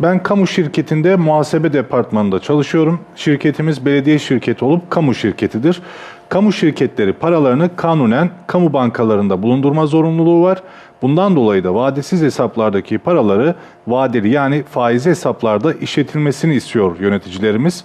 Ben kamu şirketinde muhasebe departmanında çalışıyorum. Şirketimiz belediye şirketi olup kamu şirketidir. Kamu şirketleri paralarını kanunen kamu bankalarında bulundurma zorunluluğu var. Bundan dolayı da vadesiz hesaplardaki paraları vadeli yani faiz hesaplarda işletilmesini istiyor yöneticilerimiz.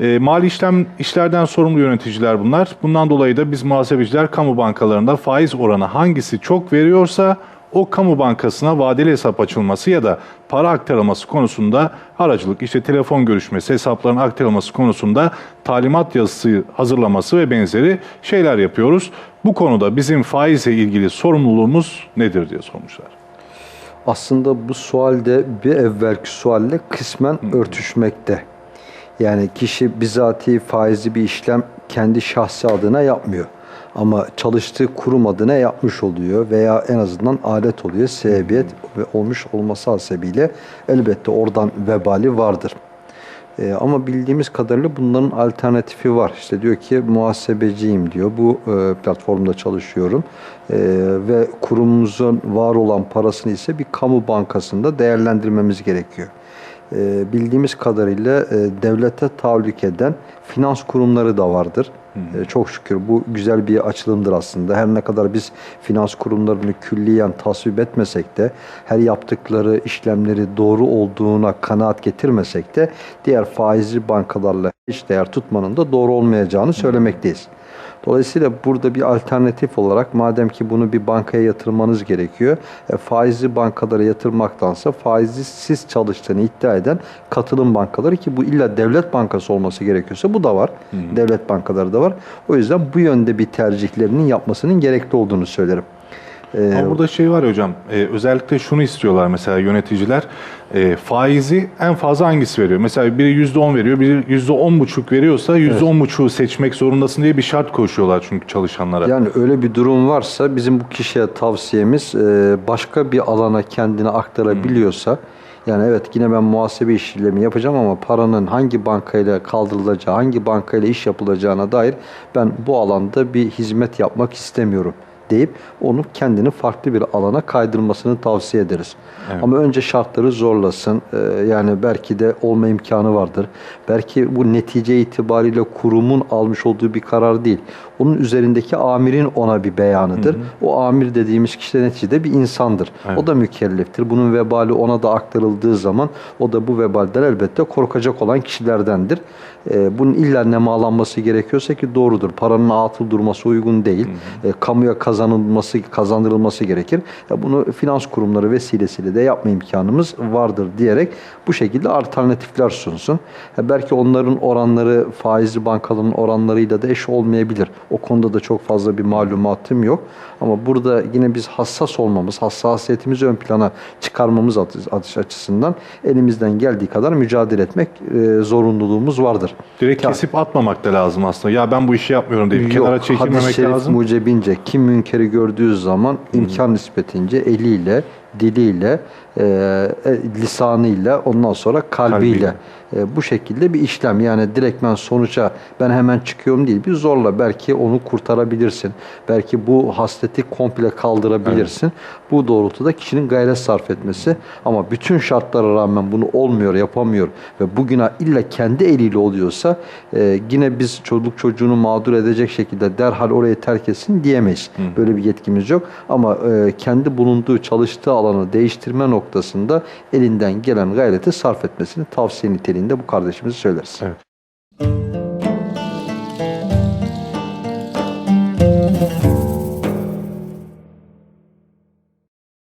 E, mali işlem işlerden sorumlu yöneticiler bunlar. Bundan dolayı da biz muhasebeciler kamu bankalarında faiz oranı hangisi çok veriyorsa o kamu bankasına vadeli hesap açılması ya da para aktarılması konusunda aracılık, işte telefon görüşmesi, hesapların aktarılması konusunda talimat yazısı hazırlaması ve benzeri şeyler yapıyoruz. Bu konuda bizim faizle ilgili sorumluluğumuz nedir diye sormuşlar. Aslında bu sualde bir evvelki sualle kısmen örtüşmekte. Yani kişi bizatihi faizli bir işlem kendi şahsi adına yapmıyor. Ama çalıştığı kurum adına yapmış oluyor veya en azından alet oluyor. Sebebiyet ve olmuş olması hasebiyle elbette oradan vebali vardır. Ee, ama bildiğimiz kadarıyla bunların alternatifi var. İşte diyor ki muhasebeciyim diyor. Bu e, platformda çalışıyorum. Ee, ve kurumumuzun var olan parasını ise bir kamu bankasında değerlendirmemiz gerekiyor. Ee, bildiğimiz kadarıyla e, devlete tahallük eden finans kurumları da vardır. Ee, çok şükür bu güzel bir açılımdır aslında. Her ne kadar biz finans kurumlarını külliyen tasvip etmesek de her yaptıkları işlemleri doğru olduğuna kanaat getirmesek de diğer faizli bankalarla hiç değer tutmanın da doğru olmayacağını söylemekteyiz. Dolayısıyla burada bir alternatif olarak madem ki bunu bir bankaya yatırmanız gerekiyor, e, faizli bankalara yatırmaktansa faizsiz çalıştığını iddia eden katılım bankaları ki bu illa devlet bankası olması gerekiyorsa bu da var. Devlet bankaları da var. O yüzden bu yönde bir tercihlerinin yapmasının gerekli olduğunu söylerim. E, Ama burada şey var ya hocam, e, özellikle şunu istiyorlar mesela yöneticiler, e, faizi en fazla hangisi veriyor? Mesela biri %10 veriyor, biri %10,5 veriyorsa %10,5'u seçmek zorundasın diye bir şart koşuyorlar çünkü çalışanlara. Yani öyle bir durum varsa bizim bu kişiye tavsiyemiz e, başka bir alana kendini aktarabiliyorsa yani evet yine ben muhasebe işlemi yapacağım ama paranın hangi bankayla kaldırılacağı, hangi bankayla iş yapılacağına dair ben bu alanda bir hizmet yapmak istemiyorum deyip onu kendini farklı bir alana kaydırmasını tavsiye ederiz. Ama önce şartları zorlasın. Ee, yani belki de olma imkanı vardır. Belki bu netice itibariyle kurumun almış olduğu bir karar değil. Onun üzerindeki amirin ona bir beyanıdır. O amir dediğimiz kişi de neticede bir insandır. O da mükelleftir. Bunun vebali ona da aktarıldığı zaman o da bu vebalden elbette korkacak olan kişilerdendir. Ee, bunun illa nemalanması gerekiyorsa ki doğrudur. Paranın atıl durması uygun değil. Ee, kamuya kazanılması kazandırılması gerekir. Ya bunu finans kurumları vesilesiyle de yapma imkanımız vardır diyerek bu şekilde alternatifler sunsun. Belki onların oranları faizli bankaların oranlarıyla da eş olmayabilir. O konuda da çok fazla bir malumatım yok. Ama burada yine biz hassas olmamız, hassasiyetimizi ön plana çıkarmamız açısından elimizden geldiği kadar mücadele etmek e, zorunluluğumuz vardır. Direkt kesip atmamak da lazım aslında. Ya ben bu işi yapmıyorum deyip kenara hadis-i çekilmemek şerif lazım. mucebince kim münkeri gördüğü zaman imkan nispetince eliyle, diliyle, e, e, lisanıyla, ondan sonra kalbiyle, Kalbiyle. e, bu şekilde bir işlem. Yani direktmen sonuca ben hemen çıkıyorum değil. Bir zorla belki onu kurtarabilirsin. Belki bu hasleti komple kaldırabilirsin. Bu doğrultuda kişinin gayret sarf etmesi. Ama bütün şartlara rağmen bunu olmuyor, yapamıyor ve bu günah illa kendi eliyle oluyorsa e, yine biz çocuk çocuğunu mağdur edecek şekilde derhal orayı terk etsin diyemeyiz. Böyle bir yetkimiz yok. Ama e, kendi bulunduğu, çalıştığı alanı değiştirme noktasında elinden gelen gayreti sarf etmesini tavsiye niteliğinde bu kardeşimize söyleriz. Evet.